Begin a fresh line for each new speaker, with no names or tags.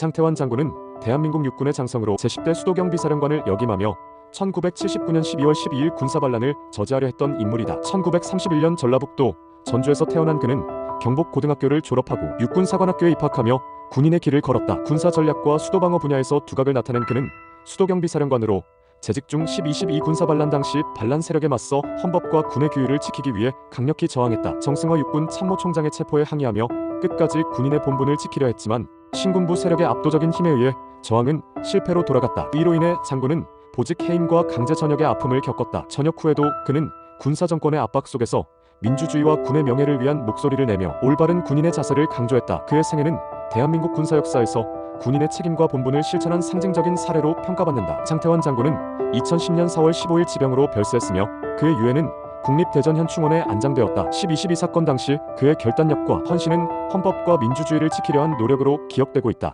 장태환 장군은 대한민국 육군의 장성으로 제10대 수도경비사령관을 역임하며 1979년 12월 12일 군사반란을 저지하려 했던 인물이다. 1931년 전라북도 전주에서 태어난 그는 경복고등학교를 졸업하고 육군사관학교에 입학하며 군인의 길을 걸었다. 군사 전략과 수도방어 분야에서 두각을 나타낸 그는 수도경비사령관으로 재직 중 12.12 군사반란 당시 반란 세력에 맞서 헌법과 군의 규율을 지키기 위해 강력히 저항했다. 정승화 육군 참모총장의 체포에 항의하며 끝까지 군인의 본분을 지키려 했지만 신군부 세력의 압도적인 힘에 의해 저항은 실패로 돌아갔다. 이로 인해 장군은 보직 해임과 강제 전역의 아픔을 겪었다. 전역 후에도 그는 군사 정권의 압박 속에서 민주주의와 군의 명예를 위한 목소리를 내며 올바른 군인의 자세를 강조했다. 그의 생애는 대한민국 군사 역사에서 군인의 책임과 본분을 실천한 상징적인 사례로 평가받는다. 장태환 장군은 2010년 4월 15일 지병으로 별세했으며 그의 유해는 국립대전현충원에 안장되었다. 12.12 사건 당시 그의 결단력과 헌신은 헌법과 민주주의를 지키려 한 노력으로 기억되고 있다.